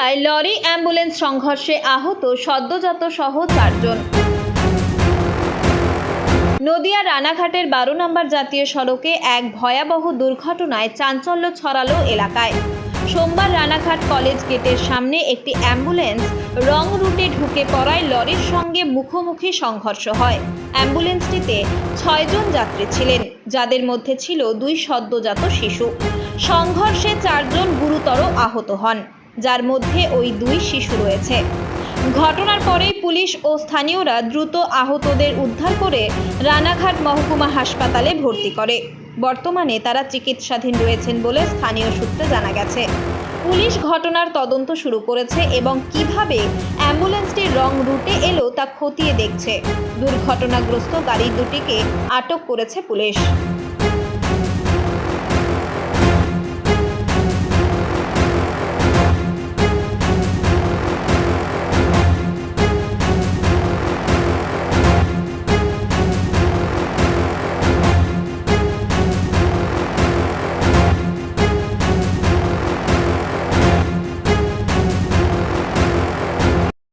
নদিয়ায় lorry ambulance সংঘর্ষে আহত সদ্যজাত সহ চারজন। নদিয়া রানাঘাটের বারো নম্বর জাতীয় সড়কে এক ভয়াবহ দুর্ঘটনায় চাঞ্চল্য ছড়ালো এলাকায়। সোমবার রানাঘাট কলেজ গেটের সামনে একটি অ্যাম্বুলেন্স রং রুটে ঢুকে পড়ায় লরির সঙ্গে মুখোমুখি সংঘর্ষ হয়। অ্যাম্বুলেন্সটিতে ছয়জন যাত্রী ছিলেন, যাদের মধ্যে ছিল দুই সদ্যজাত শিশু। সংঘর্ষে চারজন গুরুতর আহত হন। যার মধ্যে ওই দুই শিশু রয়েছে। ঘটনার পরেই পুলিশ ও স্থানীয়রা দ্রুত আহতদের উদ্ধার করে রানাঘাট মহকুমা হাসপাতালে ভর্তি করে। বর্তমানে তারা চিকিৎসাধীন রয়েছেন বলে স্থানীয় সূত্রে জানা গেছে। পুলিশ ঘটনার তদন্ত শুরু করেছে এবং কীভাবে অ্যাম্বুলেন্সটি রং রুটে এলো তা খতিয়ে দেখছে। দুর্ঘটনাগ্রস্ত গাড়ি দুটিকে আটক করেছে পুলিশ।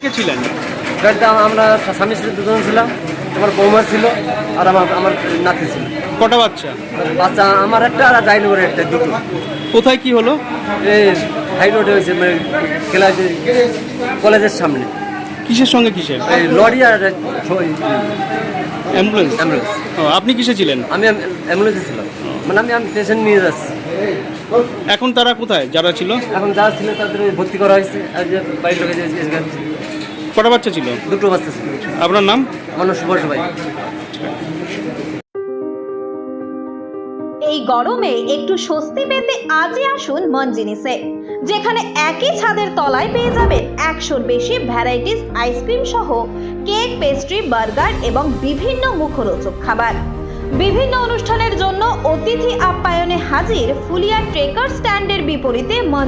কে ছিলেন? গাড়িতে আমরা স্বামী স্ত্রী দুজন ছিলাম আমার বৌমা ছিল আর আমার আমার নাতি ছিল। কটা বাচ্চা? বাচ্চা আমার একটা আর ডাইন রোডে একটা দুটো। কোথায় কি হলো? এই হাই রোডে হয়েছে মানে খেলা কলেজের সামনে। কিসের সঙ্গে কিসের? এই লরি আর অ্যাম্বুলেন্স? অ্যাম্বুলেন্স। আপনি কিসে ছিলেন? আমি অ্যাম্বুলেন্সে ছিলাম। মানে আমি আমি পেশেন্ট নিয়ে যাচ্ছি। এখন তারা কোথায়? যারা ছিল? এখন যারা ছিল তাদের ভর্তি করা হয়েছে। আর যে বাড়ির লোকে কটা বাচ্চা ছিল? দুটো বাচ্চা ছিল। আপনার নাম? মানুষ সুভাষ ভাই। এই গরমে একটু স্বস্তি পেতে আজই আসুন মন জিনিসে যেখানে একই ছাদের তলায় পেয়ে যাবেন একশোর বেশি ভ্যারাইটিস আইসক্রিম সহ কেক পেস্ট্রি বার্গার এবং বিভিন্ন মুখরোচক খাবার। বিভিন্ন অনুষ্ঠানের জন্য অতিথি আপ্যায়নে হাজির ফুলিয়া ট্রেকার স্ট্যান্ডের বিপরীতে মন